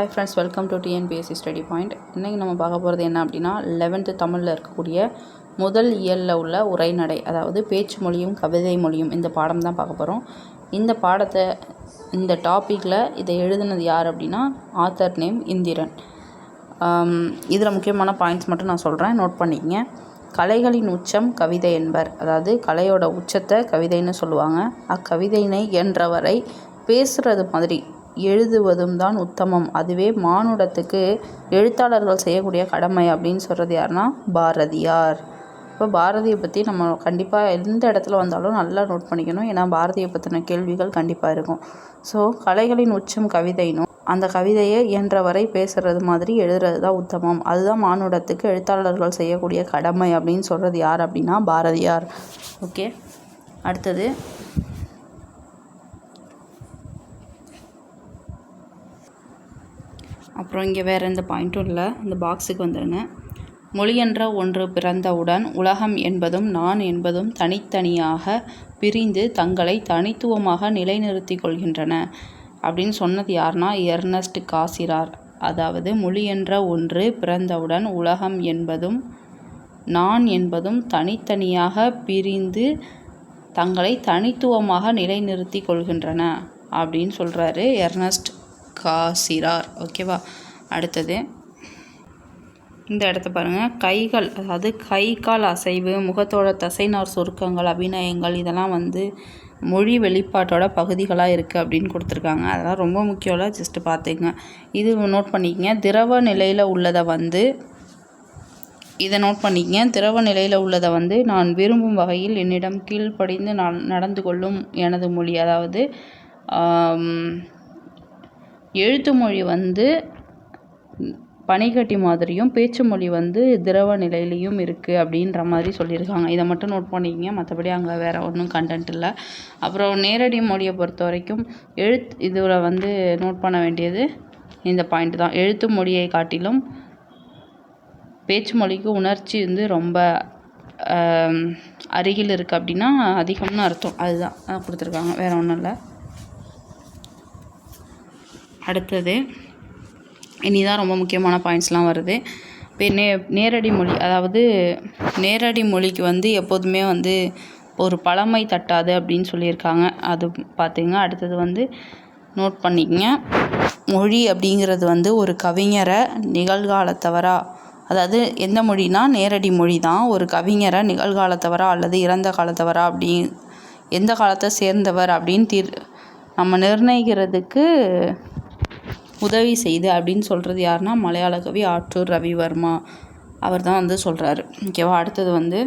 Hi friends welcome to TNPSC study point இன்றைக்கி நம்ம பார்க்க போகிறது என்ன அப்படின்னா லெவன்த்து தமிழில் இருக்கக்கூடிய முதல் இயலில் உள்ள உரைநடை அதாவது பேச்சு மொழியும் கவிதை மொழியும் இந்த பாடம் தான் பார்க்க போகிறோம் இந்த பாடத்தை இந்த டாப்பிக்கில் இதை எழுதுனது யார் அப்படின்னா ஆத்தர் நேம் இந்திரன். இதில் முக்கியமான பாயிண்ட்ஸ் மட்டும் நான் சொல்கிறேன் நோட் பண்ணிக்கங்க. கலைகளின் உச்சம் கவிதை என்பர் அதாவது கலையோட உச்சத்தை கவிதைன்னு சொல்லுவாங்க. அக்கவிதையினை என்றவரை பேசுகிறது மாதிரி எழுதுவதும் தான் உத்தமம். அதுவே மானுடத்துக்கு எழுத்தாளர்கள் செய்யக்கூடிய கடமை அப்படின்னு சொல்கிறது யாருன்னா பாரதியார். இப்போ பாரதியை பற்றி நம்ம கண்டிப்பாக எந்த இடத்துல வந்தாலும் நல்லா நோட் பண்ணிக்கணும். ஏன்னா பாரதியை பற்றின கேள்விகள் கண்டிப்பாக இருக்கும். ஸோ கலைகளின் உச்சம் கவிதைனும் அந்த கவிதையை இயன்றவரை பேசுகிறது மாதிரி எழுதுறது தான் உத்தமம். அதுதான் மானுடத்துக்கு எழுத்தாளர்கள் செய்யக்கூடிய கடமை அப்படின்னு சொல்கிறது யார் அப்படின்னா பாரதியார். ஓகே அடுத்தது அப்புறம் இங்கே வேறு எந்த பாயிண்ட்டும் இல்லை. இந்த பாக்ஸுக்கு வந்துடுங்க மொழி என்ற ஒன்று பிறந்தவுடன் உலகம் என்பதும் நான் என்பதும் தனித்தனியாக பிரிந்து தங்களை தனித்துவமாக நிலைநிறுத்தி கொள்கின்றன அப்படின்னு சொன்னது யாருன்னா எர்னஸ்ட் காசிரார். அதாவது மொழி என்ற ஒன்று பிறந்தவுடன் உலகம் என்பதும் நான் என்பதும் தனித்தனியாக பிரிந்து தங்களை தனித்துவமாக நிலைநிறுத்தி கொள்கின்றன அப்படின்னு சொல்கிறாரு எர்னஸ்ட் காசிரார் ஓகேவா அடுத்தது. இந்த இடத்த பாருங்கள் கைகள் அதாவது கை கால் அசைவு முகத்தோட தசைநார் சுருக்கங்கள் அபிநயங்கள் இதெல்லாம் வந்து மொழி வெளிப்பாட்டோட பகுதிகளாக இருக்குது அப்படின்னு கொடுத்துருக்காங்க. அதெல்லாம் ரொம்ப முக்கியம்ல ஜஸ்ட்டு பார்த்துங்க. இது நோட் பண்ணிக்கங்க. திரவ நிலையில் உள்ளதை வந்து இதை நோட் பண்ணிக்கங்க. திரவ நிலையில் உள்ளதை வந்து நான் விரும்பும் வகையில் என்னிடம் கீழ்ப்படிந்து நான் நடந்து கொள்ளும் எனது மொழி. அதாவது எழுத்து மொழி வந்து பனிக்கட்டி மாதிரியும் பேச்சு மொழி வந்து திரவ நிலையிலையும் இருக்குது அப்படின்ற மாதிரி சொல்லியிருக்காங்க. இதை மட்டும் நோட் பண்ணிக்கங்க. மற்றபடி அங்கே வேறு ஒன்றும் கண்டென்ட் இல்லை. அப்புறம் நேரடி மொழியை பொறுத்த வரைக்கும் எழுத் இதில் வந்து நோட் பண்ண வேண்டியது இந்த பாயிண்ட் தான். எழுத்து மொழியை காட்டிலும் பேச்சு மொழிக்கு உணர்ச்சி வந்து ரொம்ப அருகில் இருக்குது அப்படின்னா அதிகம்னு அர்த்தம். அதுதான். கொடுத்துருக்காங்க. வேறு ஒன்றும் இல்லை. அடுத்தது இனி தான் ரொம்ப முக்கியமான பாயிண்ட்ஸ்லாம் வருது. இப்போ நே நேரடி மொழி அதாவது நேரடி மொழிக்கு வந்து எப்போதுமே வந்து ஒரு பழமை தட்டாது அப்படின்னு சொல்லியிருக்காங்க. அது பார்த்துங்க அடுத்தது வந்து நோட் பண்ணிக்கங்க. மொழி அப்படிங்கிறது வந்து ஒரு கவிஞரை நிகழ்காலத்தவரா அதாவது எந்த மொழினா நேரடி மொழி தான் ஒரு கவிஞரை நிகழ்காலத்தவரா அல்லது இறந்த காலத்தவரா அப்படி எந்த காலத்தை சேர்ந்தவர் அப்படின்னு தீர் நம்ம நிர்ணயிக்கிறதுக்கு உதவி செய்து அப்படின்னு சொல்கிறது யாருன்னா மலையாள கவி ஆற்றூர் ரவிவர்மா. அவர் தான் வந்து சொல்கிறாரு ஓகேவா அடுத்தது வந்து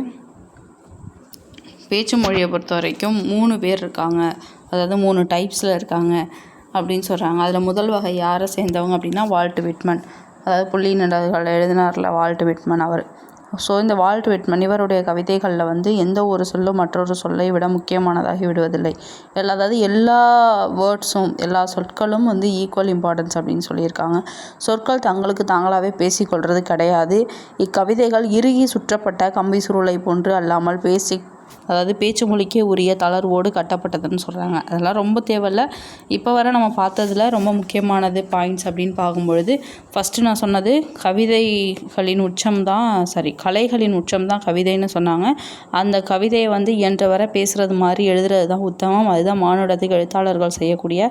பேச்சு மொழியை பொறுத்த வரைக்கும் மூணு பேர் இருக்காங்க. அதாவது மூணு டைப்ஸில் இருக்காங்க அப்படின்னு சொல்கிறாங்க அதில் முதல் வகை யாரை சேர்ந்தவங்க அப்படின்னா வால்ட் விட்மன். அதாவது புள்ளி நடவுகள் எழுதினார்ல வால்ட் விட்மன் அவர். ஸோ இந்த வால்ட் விட்மன் இவருடைய கவிதைகளில் வந்து எந்த ஒரு சொல்லும் மற்றொரு சொல்லை விட முக்கியமானதாகி விடுவதில்லை. எல்லா அதாவது எல்லா வேர்ட்ஸும் எல்லா சொற்களும் வந்து ஈக்குவல் இம்பார்ட்டன்ஸ் அப்படின்னு சொல்லியிருக்காங்க. சொற்கள் தங்களுக்கு தாங்களாகவே பேசிக்கொள்வது கிடையாது. இக்கவிதைகள் இறுகி சுற்றப்பட்ட கம்பி சுருளை போன்று அல்லாமல் பேசி அதாவது பேச்சு மொழிக்கே உரிய தளர்வோடு கட்டப்பட்டதுன்னு சொல்கிறாங்க அதெல்லாம் ரொம்ப தேவையில்ல. இப்போ வர நம்ம பார்த்ததுல ரொம்ப முக்கியமானது பாயிண்ட்ஸ் அப்படின்னு பார்க்கும்பொழுது ஃபஸ்ட்டு நான் சொன்னது கவிதைகளின் உச்சம் தான் சாரி கலைகளின் உச்சம் தான் கவிதைன்னு சொன்னாங்க. அந்த கவிதையை வந்து இயன்றவரை பேசுகிறது மாதிரி எழுதுறது தான் உத்தமம். அதுதான் மானுடத்துக்கு எழுத்தாளர்கள் செய்யக்கூடிய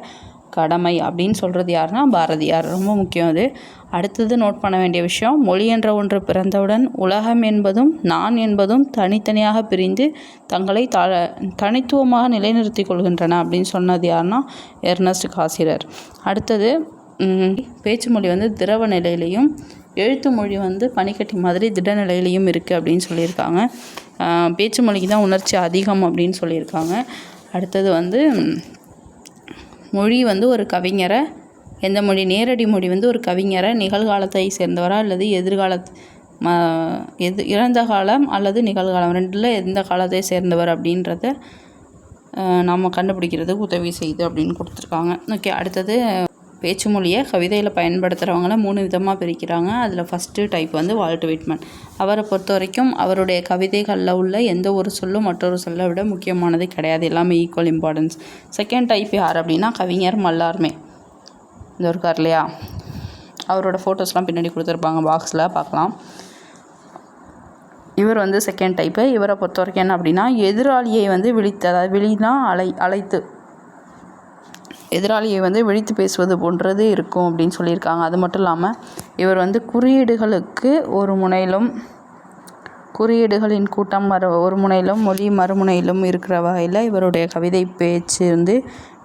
கடமை அப்படின்னு சொல்கிறது யாருன்னா பாரதியார். ரொம்ப முக்கியம் அது. அடுத்தது நோட் பண்ண வேண்டிய விஷயம் மொழி என்ற ஒன்று பிறந்தவுடன் உலகம் என்பதும் நான் என்பதும் தனித்தனியாக பிரிந்து தங்களை த தனித்துவமாக நிலைநிறுத்தி கொள்கின்றன அப்படின்னு சொன்னது யாருன்னா எர்னஸ்ட் காசிரர். அடுத்தது பேச்சு மொழி வந்து திரவ நிலையிலையும் எழுத்து மொழி வந்து பனிக்கட்டி மாதிரி திடநிலையிலையும் இருக்குது அப்படின்னு சொல்லியிருக்காங்க. பேச்சு மொழிக்கு தான் உணர்ச்சி அதிகம் அப்படின்னு சொல்லியிருக்காங்க. அடுத்தது வந்து மொழி வந்து ஒரு கவிஞரை எந்த மொழி நேரடி மொழி வந்து ஒரு கவிஞரை நிகழ்காலத்தை சேர்ந்தவரா அல்லது எதிர்காலத் ம எது இறந்த காலம் அல்லது நிகழ்காலம் ரெண்டில் எந்த காலத்தை சேர்ந்தவர் அப்படின்றத நம்ம கண்டுபிடிக்கிறதுக்கு உதவி செய்யுது அப்படின்னு கொடுத்துருக்காங்க. ஓகே அடுத்தது பேச்சு மொழியை கவிதையில் பயன்படுத்துகிறவங்கள மூணு விதமாக பிரிக்கிறாங்க. அதில் ஃபஸ்ட்டு டைப் வந்து வால்ட் விட்மன். அவரை பொறுத்த வரைக்கும் அவருடைய கவிதைகளில் உள்ள எந்த ஒரு சொல்லும் மற்றொரு சொல்லை விட முக்கியமானது கிடையாது. எல்லாமே ஈக்குவல் இம்பார்ட்டன்ஸ் செகண்ட் டைப் யார் அப்படின்னா கவிஞர் மல்லார்மே. இந்த இருக்கார் இல்லையா? அவரோட ஃபோட்டோஸ்லாம் பின்னாடி கொடுத்துருப்பாங்க பாக்ஸில் பார்க்கலாம். இவர் வந்து செகண்ட் டைப்பு இவரை பொறுத்த வரைக்கும் என்ன அப்படின்னா எதிராளியை வந்து விழித்து அதாவது விழினா அலை அழைத்து எதிராளியை வந்து விழித்து பேசுவது போன்றது இருக்கும் அப்படின்னு சொல்லியிருக்காங்க. அது மட்டும் இல்லாமல் இவர் வந்து குறியீடுகளுக்கு ஒரு முனையிலும் குறியீடுகளின் கூட்டம் மறு ஒரு முனையிலும் மொழி மறுமுனையிலும் இருக்கிற வகையில் இவருடைய கவிதை பேச்சு வந்து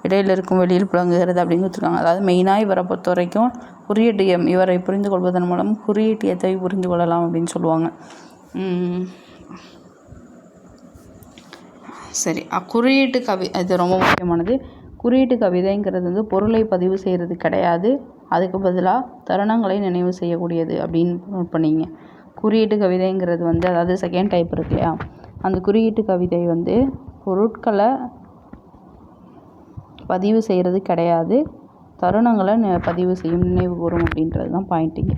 இடையில் இருக்கும் வெளியில் புழங்குகிறது அப்படின்னு கொடுத்துருக்காங்க அதாவது மெயினாக இவரை பொறுத்த வரைக்கும் குறியீட்டியம் இவரை புரிந்து கொள்வதன் மூலம் குறியீட்டியத்தை புரிந்து கொள்ளலாம் அப்படின்னு சொல்லுவாங்க. சரி குறியீட்டு கவி இது ரொம்ப முக்கியமானது. குறியீட்டு கவிதைங்கிறது வந்து பொருளை பதிவு செய்கிறது கிடையாது. அதுக்கு பதிலாக தருணங்களை நினைவு செய்யக்கூடியது அப்படின்னு நோட் பண்ணிங்க. குறியீட்டு கவிதைங்கிறது வந்து அதாவது செகண்ட் டைப் இருக்கு இல்லையா? அந்த குறியீட்டு கவிதை வந்து பொருட்களை பதிவு செய்கிறது கிடையாது. தருணங்களை பதிவு செய்யும் நினைவு கூறும் அப்படின்றது தான் பாயிண்ட்டிங்க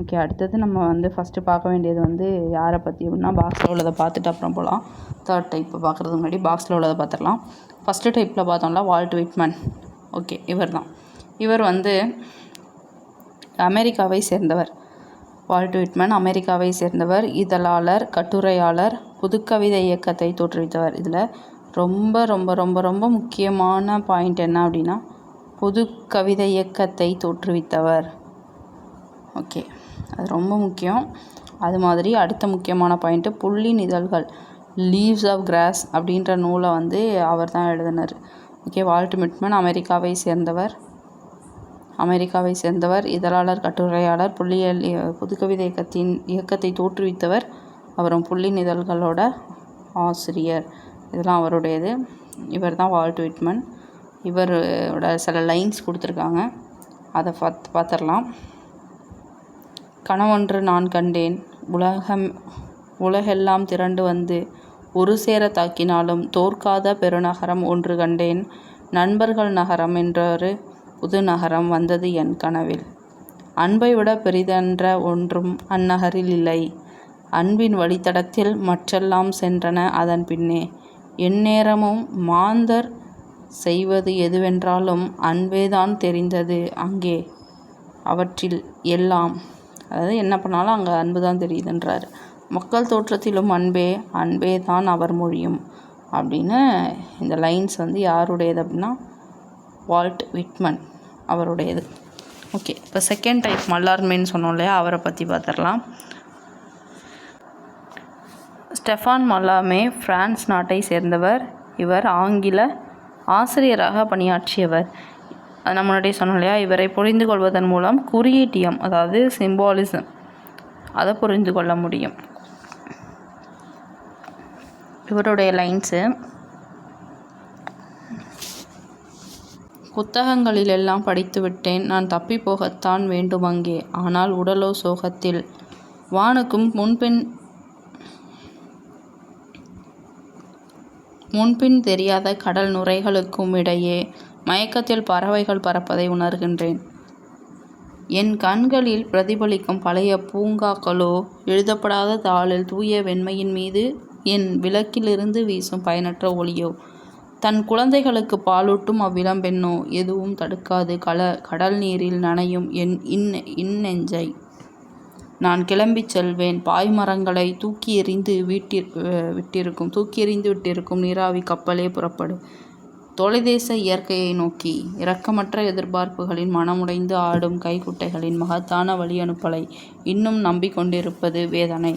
ஓகே அடுத்தது நம்ம வந்து ஃபஸ்ட்டு பார்க்க வேண்டியது வந்து யாரை பற்றி அப்படின்னா பாக்ஸில் உள்ளதை பார்த்துட்டு அப்புறம் போகலாம் தேர்ட் டைப் பார்க்குறதுக்கு முன்னாடி பாக்ஸில் உள்ளதை பார்த்துடலாம். ஃபஸ்ட்டு டைப்பில் பார்த்தோம்ல வால்ட் விட்மன் ஓகே இவர் தான். இவர் வந்து அமெரிக்காவை சேர்ந்தவர். வால்ட் விட்மன் அமெரிக்காவை சேர்ந்தவர் இதழாளர் கட்டுரையாளர் புதுக்கவிதை இயக்கத்தை தோற்றுவித்தவர். இதில் ரொம்ப ரொம்ப ரொம்ப ரொம்ப முக்கியமான பாயிண்ட் என்ன அப்படின்னா புது கவிதை இயக்கத்தை தோற்றுவித்தவர். ஓகே அது ரொம்ப முக்கியம். அது மாதிரி அடுத்த முக்கியமான பாயிண்ட்டு புள்ளி நிதழ்கள். லீவ்ஸ் ஆஃப் கிராஸ் அப்படின்ற நூலை வந்து அவர் தான் எழுதினார். ஓகே வால்ட் மிட்மன் அமெரிக்காவை சேர்ந்தவர். அமெரிக்காவை சேர்ந்தவர் இதழாளர் கட்டுரையாளர் புள்ளியல் இய- புதுக்கவிதை இயக்கத்தின் இயக்கத்தை தோற்றுவித்தவர் அப்புறம் புள்ளி இதழ்களோட ஆசிரியர். இதெல்லாம் அவருடையது. இவர் தான் வால்ட் விட்மன். இவரோட சில லைன்ஸ் கொடுத்துருக்காங்க. அதை பார்த்து பார்த்துடலாம் கனவொன்று நான் கண்டேன். உலகம் உலகெல்லாம் திரண்டு வந்து ஒரு சேர தாக்கினாலும் தோற்காத பெருநகரம் ஒன்று கண்டேன். நண்பர்கள் நகரம் என்றொரு புது நகரம் வந்தது என் கனவில். அன்பை விட பெரிதென்ற ஒன்றும் அந்நகரில் இல்லை. அன்பின் வழித்தடத்தில் மற்றெல்லாம் சென்றன அதன் பின்னே. எந்நேரமும் மாந்தர் செய்வது எதுவென்றாலும் அன்பேதான் தெரிந்தது அங்கே. அவற்றில் எல்லாம் அதாவது என்ன பண்ணாலும் அங்கே அன்பு தான் தெரியுதுன்றார். மக்கள் தோற்றத்திலும் அன்பே அன்பே தான் அவர் மொழியும் அப்படின்னு இந்த லைன்ஸ் வந்து யாருடையது அப்படின்னா வால்ட் விட்மன் அவருடையது. ஓகே இப்போ செகண்ட் டைப் மல்லார்மேன்னு சொன்னோம் இல்லையா அவரை பற்றி பார்த்துடலாம் ஸ்டெஃபான் மல்லாமே ஃப்ரான்ஸ் நாட்டை சேர்ந்தவர். இவர் ஆங்கில ஆசிரியராக பணியாற்றியவர். அது சொன்னோம் இல்லையா இவரை புரிந்து கொள்வதன் மூலம் குறியீட்டியம் அதாவது சிம்பாலிசம் அதை புரிந்து கொள்ள முடியும். இவருடைய லைன்ஸு புத்தகங்களிலெல்லாம் படித்து விட்டேன் நான் தப்பி போகத்தான் வேண்டும் அங்கே. ஆனால் உடலோ சோகத்தில். வானுக்கும் முன்பின் முன்பின் தெரியாத கடல் நுரைகளுக்கும் இடையே மயக்கத்தில் பறவைகள் பறப்பதை உணர்கின்றேன். என் கண்களில் பிரதிபலிக்கும் பழைய பூங்காக்களோ எழுதப்படாத தாளில் தூய வெண்மையின் மீது என் விளக்கிலிருந்து வீசும் பயனற்ற ஒளியோ? தன் குழந்தைகளுக்கு பாலூட்டும் அவ்விளம்பெண்ணோ எதுவும் தடுக்காது. கல கடல் நீரில் நனையும் என் இன் இன்னெஞ்சை நான் கிளம்பிச் செல்வேன். பாய்மரங்களை தூக்கி எறிந்து வீட்டிற் விட்டிருக்கும். தூக்கி எறிந்து விட்டிருக்கும் நீராவி கப்பலே புறப்படும். தொலைதேச இயற்கையை நோக்கி. இரக்கமற்ற எதிர்பார்ப்புகளின் மனமுடைந்து ஆடும் கைக்குட்டைகளின் மகத்தான வழி அனுப்பலை இன்னும் நம்பிக்கொண்டிருப்பது வேதனை.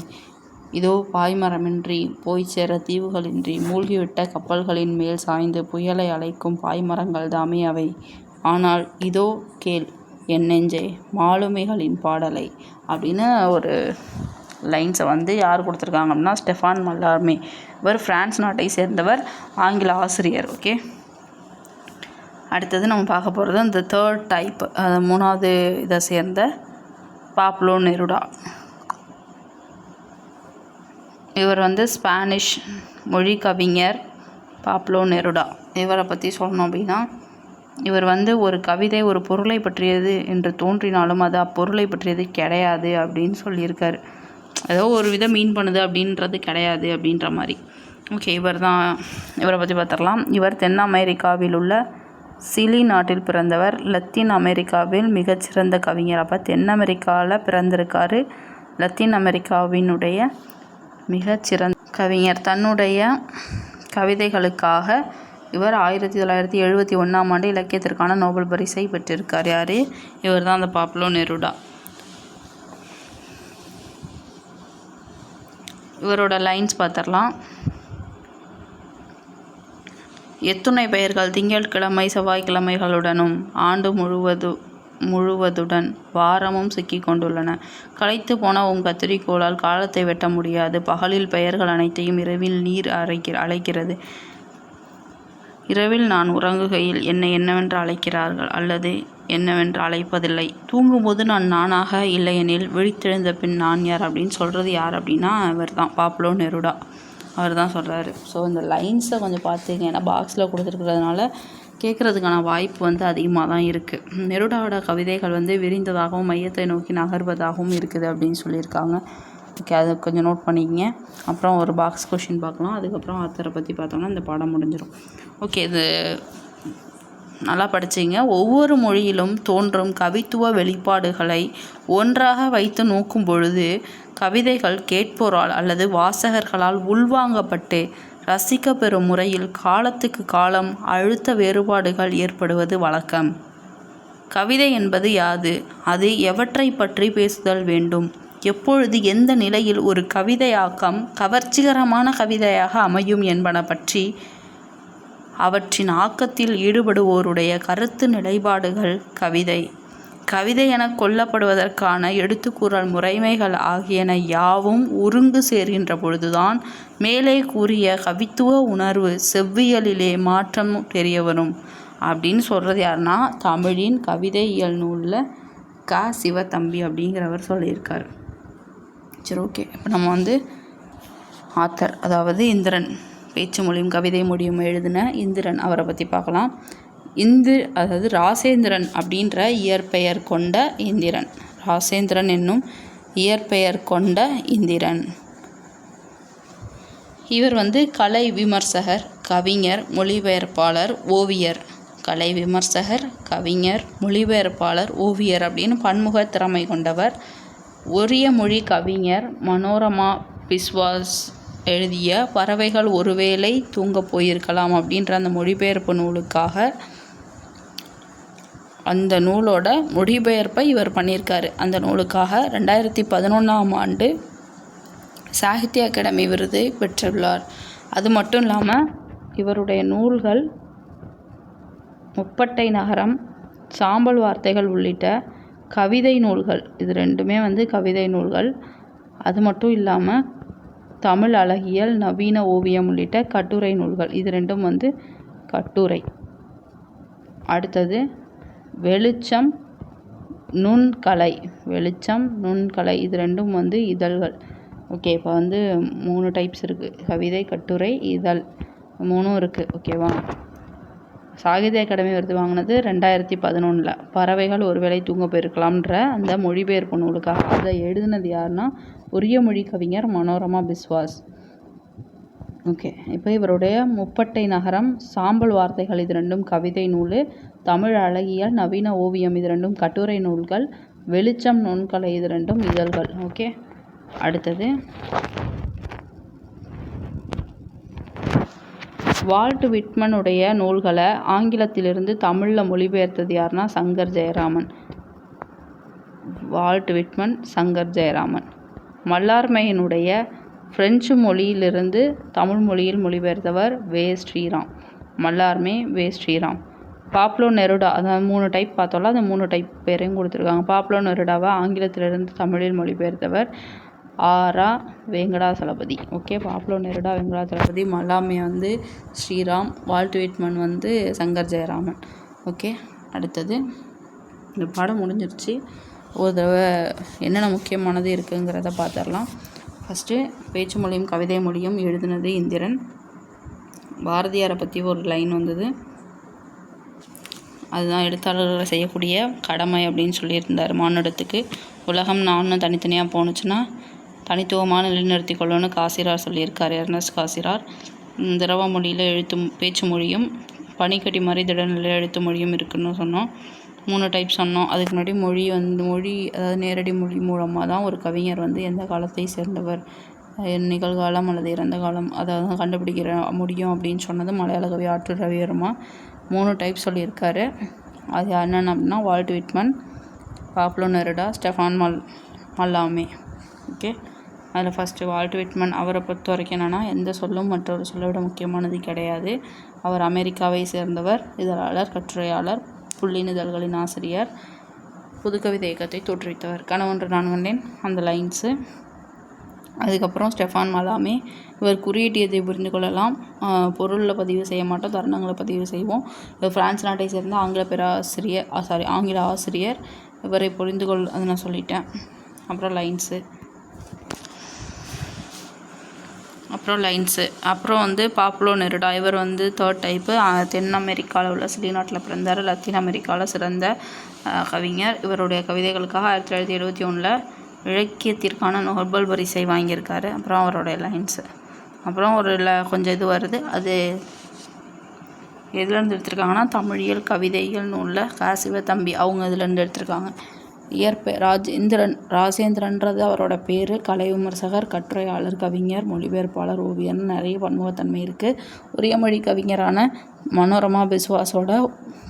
இதோ பாய்மரமின்றி போய்ச் சேர தீவுகளின்றி மூழ்கிவிட்ட கப்பல்களின் மேல் சாய்ந்து புயலை அலைக்கும் பாய்மரங்கள் தாமே அவை. ஆனால் இதோ கேள் என் நெஞ்சே மாலுமிகளின் பாடலை அப்படின்னு ஒரு லைன்ஸை வந்து யார் கொடுத்துருக்காங்க அப்படின்னா ஸ்டெஃபான் மல்லார்மே. இவர் ஃப்ரான்ஸ் நாட்டை சேர்ந்தவர் ஆங்கில ஆசிரியர் ஓகே? அடுத்தது நம்ம பார்க்க போகிறது இந்த தேர்ட் டைப் மூணாவது இதை சேர்ந்த பாப்லோ நெருடா. இவர் வந்து ஸ்பானிஷ் மொழி கவிஞர் பாப்லோ நெருடா. இவரை பற்றி சொல்லணும் அப்படின்னா இவர் வந்து ஒரு கவிதை ஒரு பொருளை பற்றியது என்று தோன்றினாலும் அது அப்பொருளை பற்றியது கிடையாது அப்படின்னு சொல்லியிருக்காரு. ஏதோ ஒரு விதம் மீன் பண்ணுது அப்படின்றது கிடையாது அப்படின்ற மாதிரி. ஓகே இவர் தான் இவரை பற்றி பார்த்துடலாம். இவர் தென் அமெரிக்காவில் உள்ள சிலி நாட்டில் பிறந்தவர். லத்தீன் அமெரிக்காவில் மிகச்சிறந்த கவிஞர். அப்போ தென் அமெரிக்காவில் பிறந்திருக்காரு. லத்தீன் அமெரிக்காவினுடைய மிகச்சிறந்த கவிஞர். தன்னுடைய கவிதைகளுக்காக இவர் ஆயிரத்தி தொள்ளாயிரத்தி எழுபத்தி ஒன்றாம் ஆண்டு இலக்கியத்திற்கான நோபல் பரிசை பெற்றிருக்கார். யார்? இவர் தான் அந்த பாப்லோ நெருடா. இவரோட லைன்ஸ் பார்த்துடலாம் எத்துணை பெயர்கள் திங்கட்கிழமை செவ்வாய்க்கிழமைகளுடனும் ஆண்டு முழுவதும் முழுவதுடன் வாரமும் சிக்கிக் கொண்டுள்ளன களைத்து போன உன் கத்திரிக்கோளால் காலத்தை வெட்ட முடியாது. பகலில் பெயர்கள் அனைத்தையும் இரவில் நீர் அரைக்கி அழைக்கிறது. இரவில் நான் உறங்குகையில் என்னை என்னவென்று அழைக்கிறார்கள் அல்லது என்னவென்று அழைப்பதில்லை. தூங்கும்போது நான் நானாக இல்லையெனில் விழித்தெழுந்த பின் நான் யார் அப்படின்னு சொல்கிறது யார் அப்படின்னா இவர் தான் பாப்லோ நெருடா. அவர் தான் சொல்கிறாரு ஸோ இந்த லைன்ஸை கொஞ்சம் பார்த்துங்க ஏன்னா பாக்ஸில் கொடுத்துருக்கிறதுனால கேட்குறதுக்கான வாய்ப்பு வந்து அதிகமாக தான் இருக்குது நெருடாவோட கவிதைகள் வந்து விரிந்ததாகவும் மையத்தை நோக்கி நகர்வதாகவும் இருக்குது அப்படின்னு சொல்லியிருக்காங்க. ஓகே அதை கொஞ்சம் நோட் பண்ணிக்கங்க. அப்புறம் ஒரு பாக்ஸ் கொஷின் பார்க்கலாம். அதுக்கப்புறம் ஆத்தரை பற்றி பார்த்தோம்னா இந்த பாடம் முடிஞ்சிடும் ஓகே இது நல்லா படிச்சிங்க. ஒவ்வொரு மொழியிலும் தோன்றும் கவித்துவ வெளிப்பாடுகளை ஒன்றாக வைத்து நோக்கும் பொழுது கவிதைகள் கேட்போரால் அல்லது வாசகர்களால் உள்வாங்கப்பட்டு ரசிக்கப்பெறும் முறையில் காலத்துக்கு காலம் அழுத்த வேறுபாடுகள் ஏற்படுவது வழக்கம். கவிதை என்பது யாது? அது எவற்றை பற்றி பேசுதல் வேண்டும்? எப்பொழுது எந்த நிலையில் ஒரு கவிதையாக்கம் கவர்ச்சிகரமான கவிதையாக அமையும் என்பன பற்றி அவற்றின் ஆக்கத்தில் ஈடுபடுவோருடைய கருத்து நிலைப்பாடுகள் கவிதை. கவிதை என கொல்லப்படுவதற்கான எடுத்துக்கூறல் முறைமைகள் ஆகியன யாவும் ஒருங்கு சேர்கின்ற பொழுதுதான் மேலே கூறிய கவித்துவ உணர்வு செவ்வியலிலே மாற்றம் தெரிய வரும் அப்படின்னு சொல்கிறது யாருன்னா தமிழின் கவிதை இயல் நூலில் க. சிவத்தம்பி அப்படிங்கிறவர் சொல்லியிருக்கார். சரி ஓகே. இப்போ நம்ம வந்து ஆத்தர் அதாவது இந்திரன் பேச்சு மொழியும் கவிதை மொழியும் எழுதின இந்திரன் அவரை பற்றி பார்க்கலாம். இந்து அதாவது ராசேந்திரன் அப்படின்ற இயற்பெயர் கொண்ட இந்திரன். ராசேந்திரன் என்னும் இயற்பெயர் கொண்ட இந்திரன். இவர் வந்து கலை விமர்சகர் கவிஞர் மொழிபெயர்ப்பாளர் ஓவியர். கலை விமர்சகர் கவிஞர் மொழிபெயர்ப்பாளர் ஓவியர் அப்படின்னு பன்முக திறமை கொண்டவர். ஒரிய மொழி கவிஞர் மனோரமா பிஸ்வாஸ் எழுதிய பறவைகள் ஒருவேளை தூங்கப் போயிருக்கலாம் அப்படின்ற அந்த மொழிபெயர்ப்பு நூலுக்காக அந்த நூலோட மொழிபெயர்ப்பை இவர் பண்ணியிருக்காரு. அந்த நூலுக்காக ரெண்டாயிரத்தி பதினொன்றாம் ஆண்டு சாகித்ய அகாடமி விருது பெற்றுள்ளார். அது மட்டும் இல்லாமல் இவருடைய நூல்கள் முப்பட்டை நகரம் சாம்பல் வார்த்தைகள் உள்ளிட்ட கவிதை நூல்கள். இது ரெண்டுமே வந்து கவிதை நூல்கள். அது மட்டும் இல்லாமல் தமிழ் அழகியல் நவீன ஓவியம் உள்ளிட்ட கட்டுரை நூல்கள். இது ரெண்டும் வந்து கட்டுரை. அடுத்தது வெளிச்சம் நுண்கலை. வெளிச்சம் நுண்கலை. இது ரெண்டும் வந்து இதழ்கள். ஓகே இப்போ வந்து மூணு டைப்ஸ் இருக்குது கவிதை கட்டுரை இதழ். மூணும் இருக்குது ஓகேவா சாகித்ய அகாடமி விருது வாங்கினது ரெண்டாயிரத்தி பதினொன்றில் பறவைகள் ஒருவேளை தூங்க போயிருக்கலாம்ன்ற அந்த மொழிபெயர்ப்பு நூலுக்காக. அதை எழுதினது யாருன்னா உரிய மொழி கவிஞர் மனோரமா பிஸ்வாஸ். ஓகே இப்போ இவருடைய முப்பட்டை நகரம் சாம்பல் வார்த்தைகள். இது ரெண்டும் கவிதை நூல். தமிழ் அழகியல் நவீன ஓவியம் இது ரெண்டும் கட்டுரை நூல்கள் வெளிச்சம் நுண்கலை இது ரெண்டும் இதழ்கள். ஓகே அடுத்தது. வால்ட் விட்மனுடைய நூல்களை ஆங்கிலத்திலிருந்து தமிழில் மொழிபெயர்த்தது யாருன்னா Shankar Jayaraman. Walt Whitman Shankar Jayaraman. மல்லார்மையினுடைய French மொழியிலிருந்து தமிழ் மொழியில் மொழிபெயர்த்தவர் V Sriram. Mallarme V Sriram. Pablo Neruda அதாவது மூணு டைப் பார்த்தோம்ல அந்த மூணு டைப் பேரையும் கொடுத்துருக்காங்க. பாப்லோ நெருடாவை? ஆங்கிலத்திலிருந்து தமிழில் மொழிபெயர்த்தவர் ஆரா Venkatachalapathy. Okay Pablo Neruda Venkatachalapathy Mallarme வந்து ஸ்ரீராம் வால்ட் வந்து சங்கர் ஜெயராமன். ஓகே அடுத்தது இந்த பாடம் முடிஞ்சிருச்சு. ஒரு தடவை என்னென்ன முக்கியமானது இருக்குங்கிறத பார்த்துடலாம் ஃபஸ்ட்டு பேச்சு மொழியும் கவிதை மொழியும் எழுதினது இந்திரன். பாரதியாரை பற்றி ஒரு லைன் வந்தது. அதுதான் எழுத்தாளர்கள் செய்யக்கூடிய கடமை அப்படின்னு சொல்லியிருந்தார் மானுடத்துக்கு. உலகம் நானும் தனித்தனியாக போணுச்சுன்னா தனித்துவமான நிலைநிறுத்தி கொள்ளணும்னு காசிரார் சொல்லியிருக்கார். Ernst Cassirer. திரவ மொழியில் எழுத்து பேச்சு மொழியும் பனிக்கட்டி மாதிரி திடநிலை எழுத்து மொழியும் இருக்குன்னு சொன்னோம். மூணு டைப் சொன்னோம். அதுக்கு முன்னாடி மொழி வந்து மொழி அதாவது நேரடி மொழி மூலமாக தான் ஒரு கவிஞர் வந்து எந்த காலத்தை சேர்ந்தவர் நிகழ்காலம் அல்லது இறந்த காலம் அதை தான் கண்டுபிடிக்கிற முடியும் அப்படின்னு சொன்னது மலையாள கவி ஆற்று ரவிவர்மா. மூணு டைப் சொல்லியிருக்காரு. அது என்னென்ன அப்படின்னா Walt Whitman Pablo Neruda Stephane மல் மல்லாமே ஓகே அதில் ஃபஸ்ட்டு வால்ட் விட்மன் அவரை பொறுத்த வரைக்கும் என்னென்னா எந்த சொல்லும் மற்றொரு சொல்லை விட முக்கியமானது கிடையாது. அவர் அமெரிக்காவை சேர்ந்தவர் இதழாளர் கட்டுரையாளர் புள்ளினிதழ்களின் ஆசிரியர் புதுக்கவிதை இயக்கத்தை தோற்றுவித்தவர். கணவன்று நான் வந்தேன் அந்த லைன்ஸு அதுக்கப்புறம் ஸ்டெஃபான் மலாமே இவர் குறியீட்டியதை புரிந்து கொள்ளலாம். பொருளில் பதிவு செய்ய மாட்டோம் தருணங்களை பதிவு செய்வோம். இவர் ஃப்ரான்ஸ் நாட்டை சேர்ந்த ஆங்கில பேராசிரியர் சாரி ஆங்கில ஆசிரியர். இவரை புரிந்து கொள் அது நான் சொல்லிட்டேன். அப்புறம் லைன்ஸு. அப்புறம் லைன்ஸு. அப்புறம் வந்து பாப்புலோ நெருடா. இவர் வந்து தேர்ட் டைப்பு தென் அமெரிக்காவில் உள்ள சிலி நாட்டில் பிறந்தார். லத்தீன் அமெரிக்காவில் சிறந்த கவிஞர். இவருடைய கவிதைகளுக்காக ஆயிரத்தி தொள்ளாயிரத்தி எழுபத்தி ஒன்றில் இலக்கியத்திற்கான நோபல் பரிசை வாங்கியிருக்காரு. அப்புறம் அவருடைய லைன்ஸு அப்புறம் ஒரு ல கொஞ்சம் இது வருது. அது எதுலேருந்து எடுத்திருக்காங்கன்னா தமிழியல் கவிதைகள் நூலில் காசிவ தம்பி அவங்க இதுலேருந்து எடுத்திருக்காங்க. இயற்பெ ராஜேந்திரன் ராஜேந்திரன்றது அவரோட பேர். கலை விமர்சகர் கட்டுரையாளர் கவிஞர் மொழிபெயர்ப்பாளர் ஓவியர்னு நிறைய பன்முகத்தன்மை இருக்குது உரிய மொழி கவிஞரான மனோரமா பிஸ்வாஸோட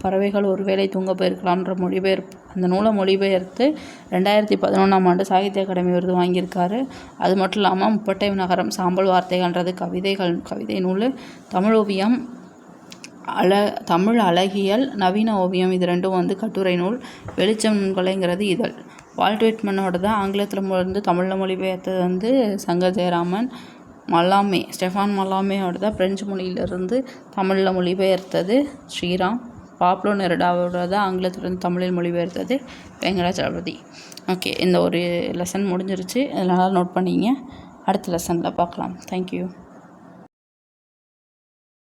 பறவைகள் ஒருவேளை தூங்க போயிருக்கலாம்ன்ற மொழிபெயர்ப்பு அந்த நூலை மொழிபெயர்த்து ரெண்டாயிரத்தி பதினொன்றாம் ஆண்டு சாகித்ய அகாடமி விருது வாங்கியிருக்காரு. அது மட்டும் இல்லாமல் முப்பட்டை நகரம் சாம்பல் வார்த்தைகள்ன்றது கவிதைகள் கவிதை நூல் தமிழ் ஓவியம் அழ தமிழ் அழகியல் நவீன ஓவியம் இது ரெண்டும் வந்து கட்டுரை நூல் வெளிச்சம் கொலைங்கிறது இதழ். வால்ட் விட்மனோட தான் ஆங்கிலத்தில் இருந்து தமிழில் மொழிபெயர்த்தது வந்து சங்கர் ஜெயராமன் மல்லாமே ஸ்டெஃபான் மல்லாமேயோட தான் பிரெஞ்சு மொழியிலிருந்து தமிழில் மொழிபெயர்த்தது ஸ்ரீராம் பாப்லோ நெருடாவோட தான் ஆங்கிலத்திலிருந்து தமிழில் மொழிபெயர்த்தது வெங்கடாச்சலபதி. ஓகே இந்த ஒரு லெசன் முடிஞ்சிருச்சு. நல்லா நோட் பண்ணிங்க. அடுத்த லெசனில் பார்க்கலாம். தேங்க்யூ